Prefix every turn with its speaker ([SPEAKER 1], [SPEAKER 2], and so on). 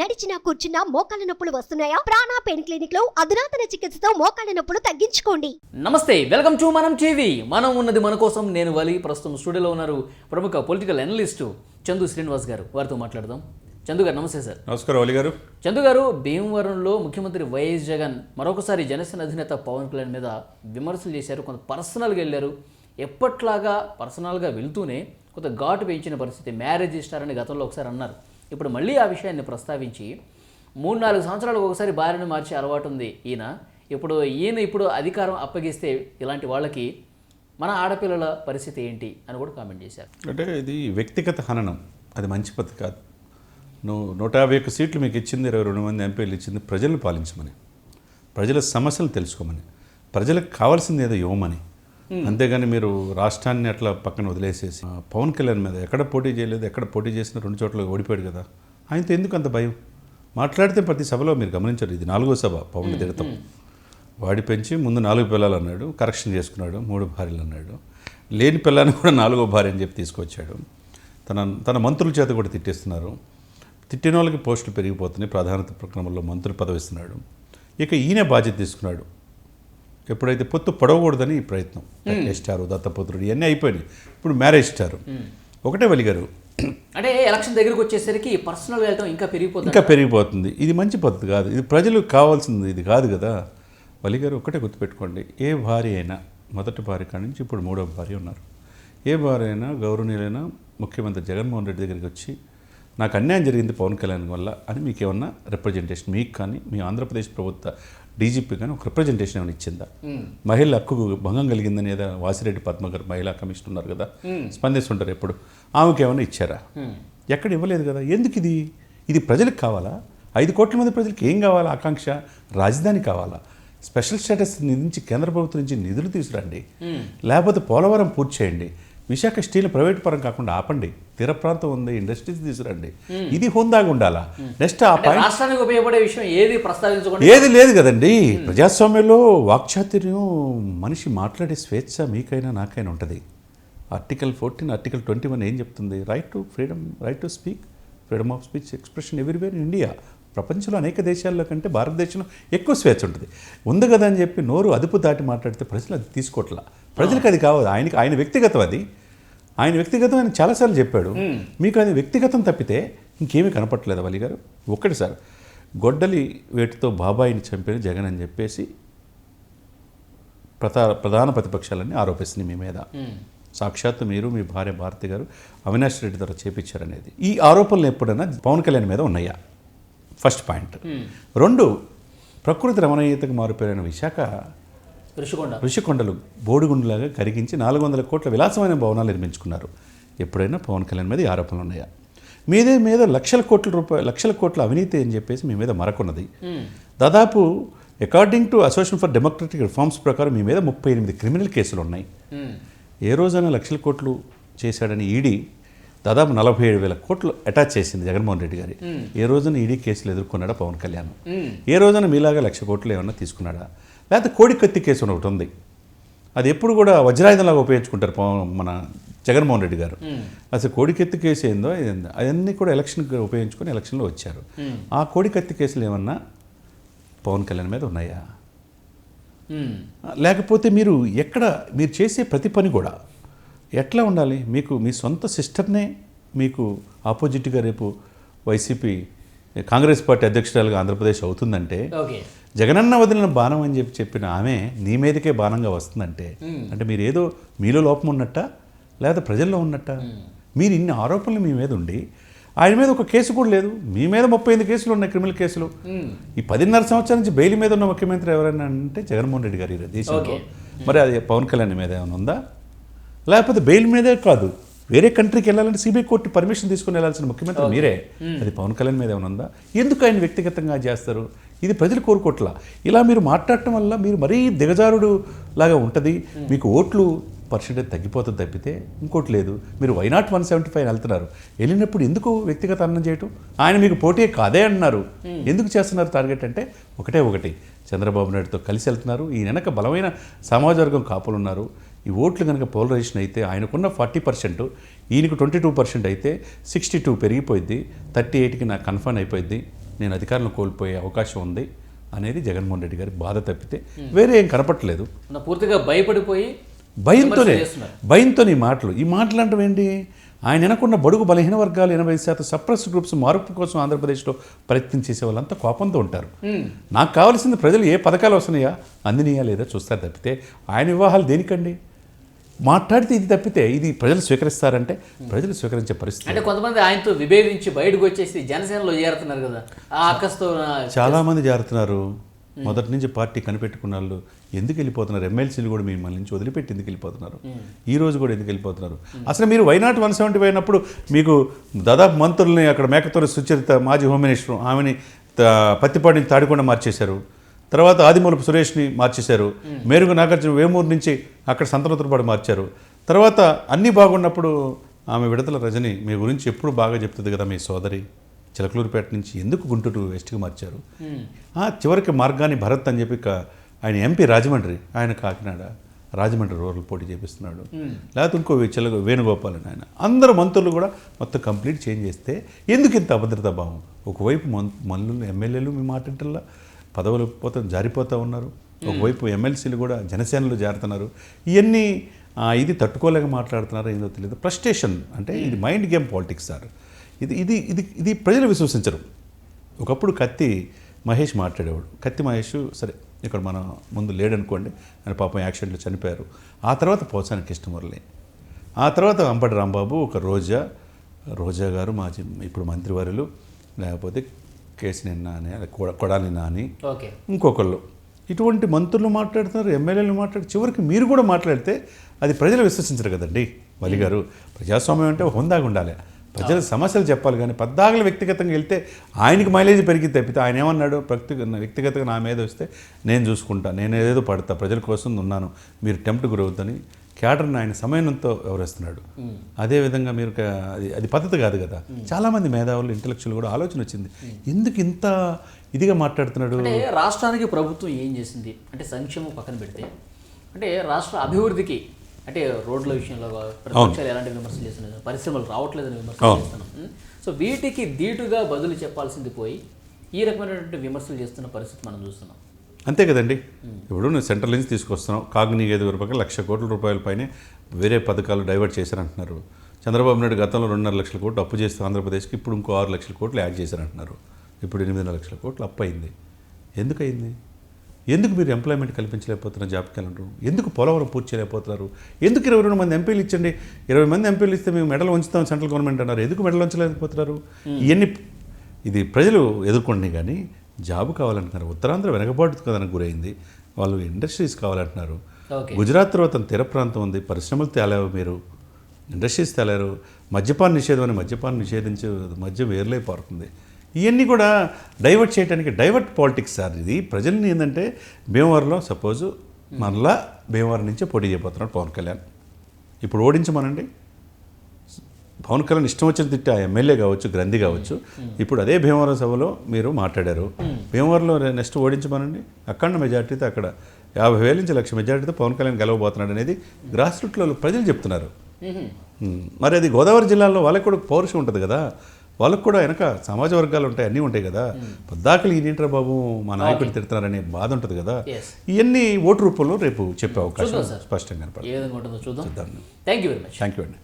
[SPEAKER 1] నడిచినా కూర్చున్నా మోకాళ్ళ నొప్పులు వస్తున్నాయా? ప్రాణా పెయిన్ క్లినిక్లో అధునాతన చికిత్సతో మోకాళ్ళ నొప్పులు తగ్గించుకోండి.
[SPEAKER 2] నమస్తే వెల్కమ్ టు మనం టీవీ. మనం ఉన్నది మన కోసం నేను వలి ప్రస్తుతం స్టూడియోలో ఉన్నారు ప్రముఖ పొలిటికల్ అనలిస్టు చందు శ్రీనివాస్ గారు. వారితో మాట్లాడదాం. చందు గారు నమస్తే సార్.
[SPEAKER 3] నమస్కారం అలీ గారు.
[SPEAKER 2] చందు గారు భీమవరంలో ముఖ్యమంత్రి వైఎస్ జగన్ మరొకసారి జనసేన అధినేత పవన్ కళ్యాణ్ మీద విమర్శలు చేశారు. కొంత పర్సనల్గా వెళ్ళారు. ఎప్పట్లాగా పర్సనల్గా వెళ్తూనే కొంత ఘాటు పెంచిన పరిస్థితి మ్యారేజ్ ఇస్తారని గతంలో ఒకసారి అన్నారు. ఇప్పుడు మళ్ళీ ఆ విషయాన్ని ప్రస్తావించి మూడు నాలుగు సంవత్సరాలకు ఒకసారి భార్యను మార్చే అలవాటు ఉంది ఈయన. ఇప్పుడు ఈయన ఇప్పుడు అధికారం అప్పగిస్తే ఇలాంటి వాళ్ళకి మన ఆడపిల్లల పరిస్థితి ఏంటి అని కూడా కామెంట్ చేశారు.
[SPEAKER 3] అంటే ఇది వ్యక్తిగత హననం. అది మంచి పద్ధతి కాదు. నువ్వు నూట యాభై ఒక్క సీట్లు మీకు ఇచ్చింది ఇరవై రెండు మంది ఎంపీలు ఇచ్చింది ప్రజలను పాలించమని. ప్రజల సమస్యలు తెలుసుకోమని. ప్రజలకు కావాల్సింది ఏదో ఇవ్వమని. అంతేగాని మీరు రాష్ట్రాన్ని అట్లా పక్కన వదిలేసేసి పవన్ కళ్యాణ్ మీద ఎక్కడ పోటీ చేయలేదు ఎక్కడ పోటీ చేసిన రెండు చోట్ల ఓడిపోయాడు కదా. ఆయనతో ఎందుకు అంత భయం? మాట్లాడితే ప్రతి సభలో మీరు గమనించారు ఇది నాలుగో సభ పవన్ తిడతాం. వాడి పెంచి ముందు నాలుగు పిల్లలు అన్నాడు కరెక్షన్ చేసుకున్నాడు మూడు భార్యలు అన్నాడు. లేని పిల్లని కూడా నాలుగో భార్య అని చెప్పి తీసుకొచ్చాడు. తన తన మంత్రుల చేత కూడా తిట్టేస్తున్నారు. తిట్టిన వాళ్ళకి పోస్టులు పెరిగిపోతున్నాయి ప్రాధాన్యత ప్రక్రమంలో మంత్రులు పదవి ఇస్తున్నాడు. ఇక ఈయన బాధ్యత తీసుకున్నాడు. ఎప్పుడైతే పొత్తు పొడవకూడదని ఈ ప్రయత్నం. ఇష్టారు దత్తపుత్రుడు ఇవన్నీ అయిపోయినాయి. ఇప్పుడు మ్యారేజ్ ఇస్తారు ఒకటే వలిగారు
[SPEAKER 2] అంటే ఎలక్షన్ దగ్గరికి వచ్చేసరికి పర్సనల్గా వెళ్ళటం ఇంకా పెరిగిపోతుంది
[SPEAKER 3] ఇంకా పెరిగిపోతుంది. ఇది మంచి పద్ధతి కాదు. ఇది ప్రజలకు కావాల్సింది ఇది కాదు కదా. వలిగారు ఒకటే గుర్తుపెట్టుకోండి. ఏ భార్య అయినా మొదటి భార్య కాడి నుంచి ఇప్పుడు మూడో భార్య ఉన్నారు. ఏ భార్య అయినా గౌరవనీయులైన ముఖ్యమంత్రి జగన్మోహన్ రెడ్డి దగ్గరికి వచ్చి నాకు అన్యాయం జరిగింది పవన్ కళ్యాణ్ వల్ల అని మీకు ఏమన్నా రిప్రజెంటేషన్ మీకు కానీ మీ ఆంధ్రప్రదేశ్ ప్రభుత్వ డీజీపీ కానీ ఒక రిప్రజెంటేషన్ ఏమైనా ఇచ్చిందా? మహిళ హక్కుకు భంగం కలిగిందని ఏదో వాసిరెడ్డి పద్మ గారు మహిళా కమిషన్ ఉన్నారు కదా స్పందిస్తుంటారు ఎప్పుడు. ఆమెకి ఏమైనా ఇచ్చారా? ఎక్కడ ఇవ్వలేదు కదా. ఎందుకు ఇది? ఇది ప్రజలకు కావాలా? ఐదు కోట్ల మంది ప్రజలకు ఏం కావాలా? ఆకాంక్ష? రాజధాని కావాలా? స్పెషల్ స్టేటస్ నుంచి కేంద్ర ప్రభుత్వం నుంచి నిధులు తీసుకురండి. లేకపోతే పోలవరం పూర్తి చేయండి. విశాఖ స్టీల్ ప్రైవేట్ పరం కాకుండా ఆపండి. తీర ప్రాంతం ఉంది ఇండస్ట్రీస్ తీసుకురండి. ఇది హోందాగా ఉండాలా? నెక్స్ట్ ఆ
[SPEAKER 2] రాష్ట్రానికి ఉపయోగపడే విషయం ఏది ప్రస్తావించకుండా
[SPEAKER 3] ఏది లేదు కదండి. ప్రజాస్వామ్యంలో వాక్చాతుర్యం మనిషి మాట్లాడే స్వేచ్ఛ మీకైనా నాకైనా ఉంటుంది. Article fourteen article twenty one ఏం చెప్తుంది? Right to freedom right to speak freedom of speech expression everywhere in India ప్రపంచంలో అనేక దేశాల్లో కంటే భారతదేశంలో ఎక్కువ స్వేచ్ఛ ఉంటుంది. ఉంది కదా అని చెప్పి నోరు అదుపు దాటి మాట్లాడితే ప్రజలు అది తీసుకోవట్లా ప్రజలకు అది కావాలి ఆయనకి ఆయన వ్యక్తిగతం అది. ఆయన వ్యక్తిగతం ఆయన చాలాసార్లు చెప్పాడు. మీకు అది వ్యక్తిగతం తప్పితే ఇంకేమీ కనపట్లేదు వలి గారు. ఒక్కటి సార్ గొడ్డలి వేటితో బాబాయిని చంపిన జగన్ అని చెప్పేసి ప్రధా ప్రధాన ప్రతిపక్షాలన్నీ ఆరోపిస్తున్నాయి మీ మీద. సాక్షాత్తు మీరు మీ భార్య భారతి గారు అవినాష్ రెడ్డి ద్వారా చేపించారనేది. ఈ ఆరోపణలు ఎప్పుడైనా పవన్ కళ్యాణ్ మీద ఉన్నాయా? First point. రెండు ప్రకృతి రమణీయతకు మారిపోయిన విశాఖ
[SPEAKER 2] ఋషికొండ.
[SPEAKER 3] ఋషికొండలు బోడిగుండులాగా కరిగించి నాలుగు వందల కోట్ల విలాసమైన భవనాలు నిర్మించుకున్నారు. ఎప్పుడైనా పవన్ కళ్యాణ్ మీద ఆరోపణలు ఉన్నాయా? మీదే మీద లక్షల కోట్ల రూపాయల లక్షల కోట్ల అవినీతి అని చెప్పేసి మీ మీద మరకున్నది. దాదాపు according to association for democratic reforms ప్రకారం మీ మీద ముప్పై ఎనిమిది క్రిమినల్ కేసులు ఉన్నాయి. ఏ రోజైనా లక్షల కోట్లు చేశాడని ఈడీ దాదాపు నలభై ఏడు వేల కోట్లు అటాచ్ చేసింది జగన్మోహన్ రెడ్డి గారి. ఏ రోజున ఈడీ కేసులు ఎదుర్కొన్నాడా పవన్ కళ్యాణ్? ఏ రోజున మీలాగా లక్ష కోట్లు ఏమన్నా తీసుకున్నాడా? లేకపోతే కోడి కత్తి కేసు అని ఒకటి ఉంది. అది ఎప్పుడు కూడా వజ్రాయుధంలాగా ఉపయోగించుకుంటారు పవన్- మన జగన్మోహన్ రెడ్డి గారు. అసలు కోడికత్తి కేసు ఏందో ఏందో అవన్నీ కూడా ఎలక్షన్కి ఉపయోగించుకొని ఎలక్షన్లో వచ్చారు. ఆ కోడికత్తి కేసులు ఏమన్నా పవన్ కళ్యాణ్ మీద ఉన్నాయా. లేకపోతే మీరు ఎక్కడ మీరు చేసే ప్రతి పని కూడా ఎట్లా ఉండాలి? మీకు మీ సొంత సిస్టర్నే మీకు ఆపోజిట్గా రేపు వైసీపీ కాంగ్రెస్ పార్టీ అధ్యక్షురాలుగా ఆంధ్రప్రదేశ్ అవుతుందంటే జగనన్న వదిలిన బాణం అని చెప్పి చెప్పిన ఆమె నీ మీదకే బాణంగా వస్తుందంటే అంటే మీరు ఏదో మీలో లోపం ఉన్నట్ట? లేదా ప్రజల్లో ఉన్నట్ట? మీరు ఇన్ని ఆరోపణలు మీ మీద ఉండి ఆయన మీద ఒక కేసు కూడా లేదు. మీ మీద ముప్పై ఎనిమిది కేసులు ఉన్నాయి క్రిమినల్ కేసులు. ఈ పదిన్నర సంవత్సరాల నుంచి బెయిల్ మీద ఉన్న ముఖ్యమంత్రి ఎవరైనా అంటే జగన్మోహన్ రెడ్డి గారు ఈ దేశంలో. మరి అది పవన్ కళ్యాణ్ మీద ఏమైనా ఉందా? లేకపోతే బెయిల్ మీదే కాదు వేరే కంట్రీకి వెళ్ళాలంటే సిబిఐ కోర్టు పర్మిషన్ తీసుకుని వెళ్ళాల్సిన ముఖ్యమంత్రి మీరే. అది పవన్ కళ్యాణ్ మీద ఏమైనా ఉందా? ఎందుకు ఆయన వ్యక్తిగతంగా చేస్తారు? ఇది ప్రజలు కోరుకోట్లా ఇలా మీరు మాట్లాడటం వల్ల మీరు మరీ దిగజారుడు లాగా ఉంటుంది. మీకు ఓట్లు పర్సెంటేజ్ తగ్గిపోతుంది తప్పితే ఇంకోటి లేదు. మీరు వైనాట్ వన్ సెవెంటీ ఫైవ్ వెళ్తున్నారు. వెళ్ళినప్పుడు ఎందుకు వ్యక్తిగత అన్నం చేయటం? ఆయన మీకు పోటీ కాదే అంటున్నారు ఎందుకు చేస్తున్నారు టార్గెట్ అంటే ఒకటే ఒకటి. చంద్రబాబు నాయుడుతో కలిసి వెళ్తున్నారు. ఈ వెనక బలమైన సమాజ వర్గం కాపులు ఉన్నారు. ఈ ఓట్లు కనుక పోలరైజేషన్ అయితే ఆయనకున్న ఫార్టీ పర్సెంట్ ఈయనకు ట్వంటీ టూ పర్సెంట్ అయితే సిక్స్టీ టూ పెరిగిపోయింది థర్టీ ఎయిట్కి నాకు కన్ఫర్మ్ అయిపోయింది నేను అధికారంలో కోల్పోయే అవకాశం ఉంది అనేది జగన్మోహన్ రెడ్డి గారి బాధ తప్పితే వేరే ఏం కనపట్లేదు
[SPEAKER 2] నా పూర్తిగా భయపడిపోయి
[SPEAKER 3] భయంతోనే. భయంతో ఈ మాటలు. ఈ మాటలు అంటే ఏంటి? ఆయన వెనకున్న బడుగు బలహీన వర్గాలు ఎనభై శాతం సప్రెస్ గ్రూప్స్ మార్పు కోసం ఆంధ్రప్రదేశ్లో ప్రయత్నం చేసే వాళ్ళంతా కోపంతో ఉంటారు. నాకు కావాల్సింది ప్రజలు ఏ పథకాలు వస్తున్నాయా? అందినయా లేదా చూస్తారు తప్పితే ఆయన వివాహాలు దేనికండి? మాట్లాడితే ఇది తప్పితే ఇది ప్రజలు స్వీకరిస్తారంటే ప్రజలు స్వీకరించే పరిస్థితి.
[SPEAKER 2] అంటే కొంతమంది ఆయనతో విభేదించి బయటకు వచ్చేసి జనసేనలో చేరుతున్నారు కదా. ఆ అక్కస్తో
[SPEAKER 3] చాలామంది జారుతున్నారు మొదటి నుంచి పార్టీ కనిపెట్టుకున్న వాళ్ళు ఎందుకు వెళ్ళిపోతున్నారు? ఎమ్మెల్సీలు కూడా మిమ్మల్ని నుంచి వదిలిపెట్టి ఎందుకు వెళ్ళిపోతున్నారు? ఈ రోజు కూడా ఎందుకు వెళ్ళిపోతున్నారు? అసలు మీరు వైనాట్ వన్ సెవెంటీ అయినప్పుడు మీకు దాదాపు మంత్రుల్ని అక్కడ మేకతోటి సుచరిత మాజీ హోమ్ మినిస్టర్ ఆమెని త- పత్తిపాటి నుంచి తాడికొండ మార్చేశారు. తర్వాత ఆదిమూలపు సురేష్ని మార్చేశారు. మేరుగు నాగార్జున వేమూరు నుంచి అక్కడ సంతనోత్తరపాడు మార్చారు. తర్వాత అన్నీ బాగున్నప్పుడు ఆమె విడతల రజని మీ గురించి ఎప్పుడు బాగా చెప్తుంది కదా మీ సోదరి. చిలకలూరుపేట నుంచి ఎందుకు గుంటూరు వెస్ట్కి మార్చారు? ఆ, చివరికి మార్గాన్ని భరత్ అని చెప్పి ఆయన ఎంపీ రాజమండ్రి ఆయన కాకినాడ రాజమండ్రి రూరల్ పోటీ చేపిస్తున్నాడు. లేకపోతే ఇంకో చిలక వేణుగోపాల్ అని ఆయన. అందరు మంత్రులు కూడా మొత్తం కంప్లీట్ చేంజ్ చేస్తే ఎందుకు ఇంత అభద్రతా భావం? ఒకవైపు మల్లు ఎమ్మెల్యేలు మీ మాటంటల్లా పదవులు పోతా జారిపోతూ ఉన్నారు. ఒకవైపు ఎమ్మెల్సీలు కూడా జనసేనలు జారుతున్నారు ఇవన్నీ ఇది తట్టుకోలేక మాట్లాడుతున్నారు ఏందో తెలియదు ఫ్రస్ట్రేషన్ అంటే ఇది మైండ్ గేమ్ పాలిటిక్స్ సార్. ఇది ఇది ఇది ఇది ప్రజలు విశ్వసించరు. ఒకప్పుడు కత్తి మహేష్ మాట్లాడేవాడు. కత్తి మహేష్ సరే ఇక్కడ మన ముందు లేడనుకోండి ఆయన పాపం యాక్సిడెంట్లో చనిపోయారు. ఆ తర్వాత పోసాని కృష్ణమురళి ఆ తర్వాత అంబటి రాంబాబు ఒక రోజా రోజా గారు మాజీ ఇప్పుడు మంత్రివర్యులు లేకపోతే కేసినేని నాని కొడాలి నాని
[SPEAKER 2] ఓకే.
[SPEAKER 3] ఇంకొకళ్ళు. ఇటువంటి మంత్రులు మాట్లాడుతున్నారు ఎమ్మెల్యేలు మాట్లాడి చివరికి మీరు కూడా మాట్లాడితే అది ప్రజలు విశ్వసించరు కదండి వలి గారు. ప్రజాస్వామ్యం అంటే హుందాగా ఉండాలి ప్రజల సమస్యలు చెప్పాలి కానీ పద్దాగలు వ్యక్తిగతంగా వెళ్తే ఆయనకి మైలేజ్ పెరిగి తప్పితే ఆయన ఏమన్నాడు? వ్యక్తి వ్యక్తిగతంగా నా మీద వస్తే నేను చూసుకుంటా నేను ఏదేదో పడతా ప్రజల కోసం ఉన్నాను మీరు టెంప్ట్ గురవుద్దని క్యాడర్ని ఆయన సమయంతో వ్యవహరిస్తున్నాడు అదేవిధంగా మీరు అది అది పద్ధతి కాదు కదా. చాలామంది మేధావులు ఇంటలెక్చువల్ కూడా ఆలోచన వచ్చింది. ఎందుకు ఇంత ఇదిగా మాట్లాడుతున్నాడు?
[SPEAKER 2] రాష్ట్రానికి ప్రభుత్వం ఏం చేసింది? అంటే సంక్షేమం పక్కన పెడితే అంటే రాష్ట్ర అభివృద్ధికి అంటే రోడ్ల విషయంలో ప్రతిపక్షాలు ఎలాంటి విమర్శలు చేస్తున్నారు పరిశ్రమలు రావట్లేదని విమర్శలు. చేస్తున్నాం? సో వీటికి ధీటుగా బదులు చెప్పాల్సింది పోయి ఈ రకమైనటువంటి విమర్శలు చేస్తున్న పరిస్థితి మనం చూస్తున్నాం.
[SPEAKER 3] అంతే కదండి. ఇప్పుడు నువ్వు సెంట్రల్ నుంచి తీసుకొస్తున్నావు. కాగ్ని ఐదు రూపాయలు లక్ష కోట్ల రూపాయల పైనే వేరే పథకాలు డైవర్ట్ చేశారంటున్నారు. చంద్రబాబు నాయుడు గతంలో రెండున్నర లక్షల కోట్లు అప్పు చేస్తే ఆంధ్రప్రదేశ్కి ఇప్పుడు ఇంకో ఆరు లక్షల కోట్లు యాడ్ చేశారంటున్నారు. ఇప్పుడు ఎనిమిదిన్నర లక్షల కోట్లు అప్పు అయింది. ఎందుకు అయింది? ఎందుకు మీరు ఎంప్లాయ్మెంట్ కల్పించలేకపోతున్నారు జాబ్ క్యాలెండర్? ఎందుకు పోలవరం పూర్తి చేయలేకపోతున్నారు? ఎందుకు ఇరవై రెండు మంది ఎంపీలు ఇచ్చండి? ఇరవై మంది ఎంపీలు ఇస్తే మేము మెడలు ఉంచుతాం సెంట్రల్ గవర్నమెంట్ అన్నారు. ఎందుకు మెడలు ఉంచలేకపోతున్నారు ఇవన్నీ ఇది ప్రజలు ఎదుర్కొండి కానీ జాబ్ కావాలంటున్నారు. ఉత్తరాంధ్ర వెనకబాటు కదనకు గురైంది. వాళ్ళు ఇండస్ట్రీస్ కావాలంటున్నారు. గుజరాత్ తర్వాత తీర ప్రాంతం ఉంది. పరిశ్రమలు తేలేవు మీరు. ఇండస్ట్రీస్ తేలారు. మద్యపాన నిషేధం అని మద్యపానం నిషేధించి మద్యం వేర్లే పారుతుంది. ఇవన్నీ కూడా డైవర్ట్ చేయడానికి డైవర్ట్ పాలిటిక్స్ సార్ ఇది. ప్రజల్ని ఏంటంటే భీమవరంలో సపోజ్ మరలా భీమవరం నుంచే పోటీ చేయబోతున్నాడు పవన్ కళ్యాణ్. ఇప్పుడు ఓడించమనండి. పవన్ కళ్యాణ్ ఇష్టం వచ్చిన తిట్టి ఆ ఎమ్మెల్యే కావచ్చు గ్రంథి కావచ్చు. ఇప్పుడు అదే భీమవరం సభలో మీరు మాట్లాడారు. భీమవరంలో నెక్స్ట్ ఓడించమనండి? అక్కడ మెజార్టీతో అక్కడ యాభై వేల నుంచి లక్ష మెజార్టీతో పవన్ కళ్యాణ్ గెలవబోతున్నాడు అనేది గ్రాస్ రూట్లో ప్రజలు చెప్తున్నారు. మరి అది గోదావరి జిల్లాలో వాళ్ళకి కూడా పౌరుషం ఉంటుంది కదా. వాళ్ళకు కూడా వెనక సమాజ వర్గాలు ఉంటాయి అన్నీ ఉంటాయి కదా. పద్దాకలు ఈయనేంట్రా బాబు మా నాయకుడు తిడుతున్నారనే బాధ ఉంటుంది కదా. ఇవన్నీ ఓటు రూపంలో రేపు చెప్పే అవకాశం. స్పష్టంగా కనపడుతుంది. చూద్దాం.
[SPEAKER 2] Thank you very much
[SPEAKER 3] thank you అండి.